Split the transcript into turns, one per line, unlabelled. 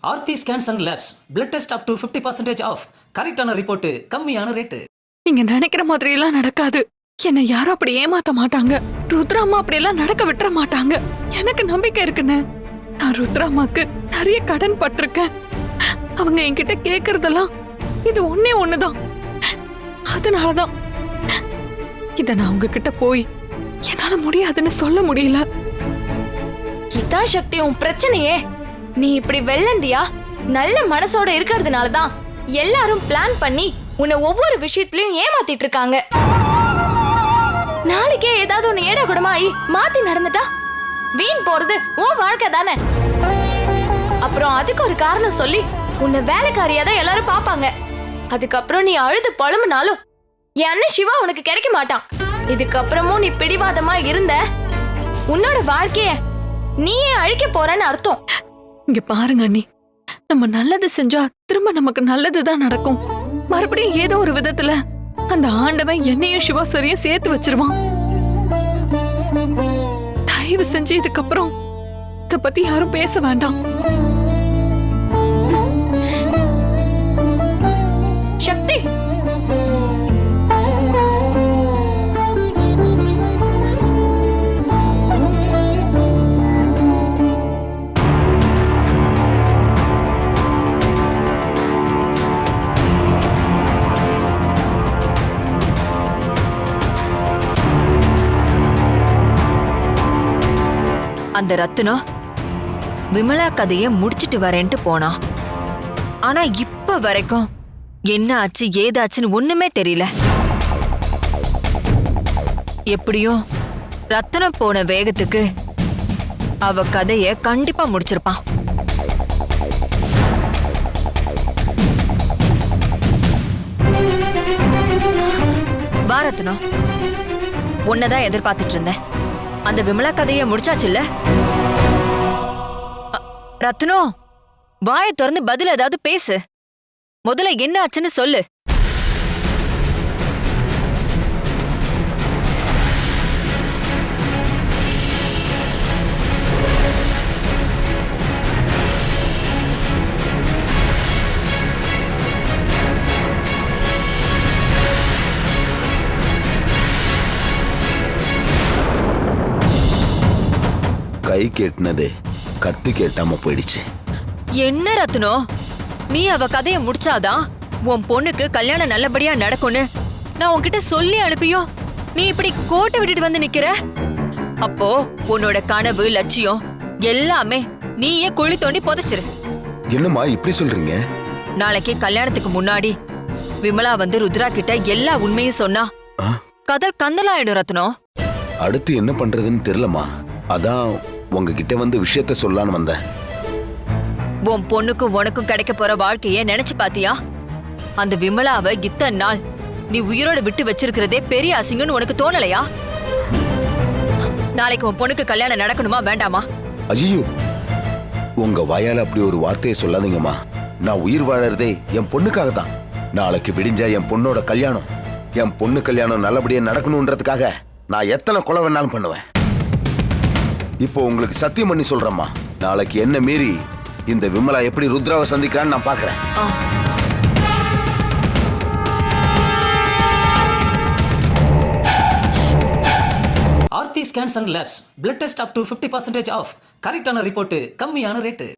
Aarthi scans and labs blood test up to fifty percentage off கரெக்டான report கம்மியான rate
நீங்க நினைக்கிற மாதிரி எல்லாம் நடக்காது. என்னை யாரும் அப்படி ஏமாத்த மாட்டாங்க. ருத்ராமா அப்படி எல்லாம் நடக்க விட்டுற மாட்டாங்க. எனக்கு நம்பிக்கை இருக்குன்னு. நான் ருத்ராமாக்கு நிறைய கடன் பட்டிருக்கேன். அவங்க என்கிட்ட கேக்குறதெல்லாம் இது ஒண்ணே ஒண்ணுதான். அதனாலதான் இத நான் உங்ககிட்ட போய் என்னால முடியாதுன்னு சொல்ல முடியல.
இதான் சக்தி உன் பிரச்சனையே. நீ இப்படி வெள்ளந்தியா நல்ல மனசோட இருக்கிறதுனால தான் எல்லாரும் பிளான் பண்ணி உன்னை ஒவ்வொரு விஷயத்திலயும் ஏமாத்திட்டு இருக்காங்க நாளைக்கே ஏதாவது ஒண்ணு ஏடா கூடமாயி மாத்தி நடந்துட்டா? வீண் போறது உன் வாழ்க்கை தானே? அப்புறம் அதுக்கு ஒரு காரணம் சொல்லி உன்னை வேலைக்காரியா தான் எல்லாரும் பாப்பாங்க அதுக்கப்புறம் நீ அழுது பழமுனாலும் என் அண்ணன் சிவா உனக்கு கிடைக்க மாட்டான். இதுக்கப்புறமும் நீ பிடிவாதமா இருந்த உன்னோட வாழ்க்கைய நீயே அழிக்க போறன்னு அர்த்தம்.
இங்க பாருங்க அண்ணி. நம்ம நல்லது செஞ்சா திரும்ப நமக்கு நல்லதுதான் நடக்கும். மறுபடியும் ஏதோ ஒரு விதத்துல அந்த ஆண்டவன் என்னையும் சிவாசரியும் சேர்த்து வச்சிருவான். தயவு செஞ்சு இதுக்கப்புறம் இத பத்தி யாரும் பேச வேண்டாம்.
அந்த ரத்தினம் விமலா கதைய முடிச்சிட்டு வரேன்ட்டு போனான் ஆனா இப்ப வரைக்கும் என்ன ஆச்சு ஏதாச்சுன்னு ஒண்ணுமே தெரியல. எப்படியும் ரத்தனம் போன வேகத்துக்கு அவ கதைய கண்டிப்பா முடிச்சிருப்பான் வா ரத்னம் உன்னதான் எதிர்பார்த்துட்டு இருந்தேன். அந்த விமலா கதையை முடிச்சாச்சுல்ல? அ, ரத்னோ வாயை திறந்து பதில் ஏதாவது பேசு. முதல்ல என்ன ஆச்சுன்னு சொல்லு.
கை கேட்டினது கத்து கேட்டாம போயிடுச்சு.
என்ன ரத்னோ? நீ அவ கதைய முடிச்சாதான் உன் பொண்ணுக்கு கல்யாணம் நல்லபடியா நடக்கும்னு நான் உன்கிட்ட சொல்லி அனுப்பியும் நீ இப்படி கோட்டை விட்டுட்டு வந்து நிக்கிற? அப்போ உன்னோட கனவு லட்சியம் எல்லாமே நீயே குழி தோண்டி புதைச்சிரு.
என்னம்மா இப்படி சொல்றீங்க?
நாளைக்கு கல்யாணத்துக்கு முன்னாடி விமலா வந்து ருத்ரா கிட்ட எல்லா உண்மையும் சொன்னா.
ஆ?
கதல் கந்தலாயிடும் ரத்னோ.
அடுத்து என்ன பண்றதுன்னு தெரியலம்மா. அதான் உங்ககிட்ட வந்து விஷயத்த சொல்லலான்னு வந்தேன்.
உன் பொண்ணுக்கும் உனக்கும் கிடைக்க போற வாழ்க்கைய நினைச்சு பாத்தியா? அந்த விமலாவை இத்தனை நாள் நீ உயிரோட விட்டு வச்சிருக்கிறதே பெரிய அசிங்கம்னு உனக்கு தோணலையா? நாளைக்கு உன் பொண்ணுக்கு கல்யாணம் நடக்கணுமா வேண்டாமா?
ஐயோ உங்க வாயால அப்படி ஒரு வார்த்தையை சொல்லாதீங்கம்மா. நான் உயிர் வாழறதே என் பொண்ணுக்காக தான் நாளைக்கு விடிஞ்சா என் பொண்ணோட கல்யாணம். என் பொண்ணு கல்யாணம் நல்லபடியா நடக்கணுன்றதுக்காக நான் எத்தனை கொலை வேணாலும் பண்ணுவேன். இப்போ உங்களுக்கு சத்தியம் பண்ணி சொல்றேம்மா. நாளைக்கு என்ன மீறி இந்த விமலா எப்படி ருத்ராவை சந்திக்கிறான்னு நான் பாக்குறேன்.
Aarthi scans and labs. Blood test up to fifty percentage off கரெக்டான ரிப்போர்ட்டு கம்மியான ரேட்டு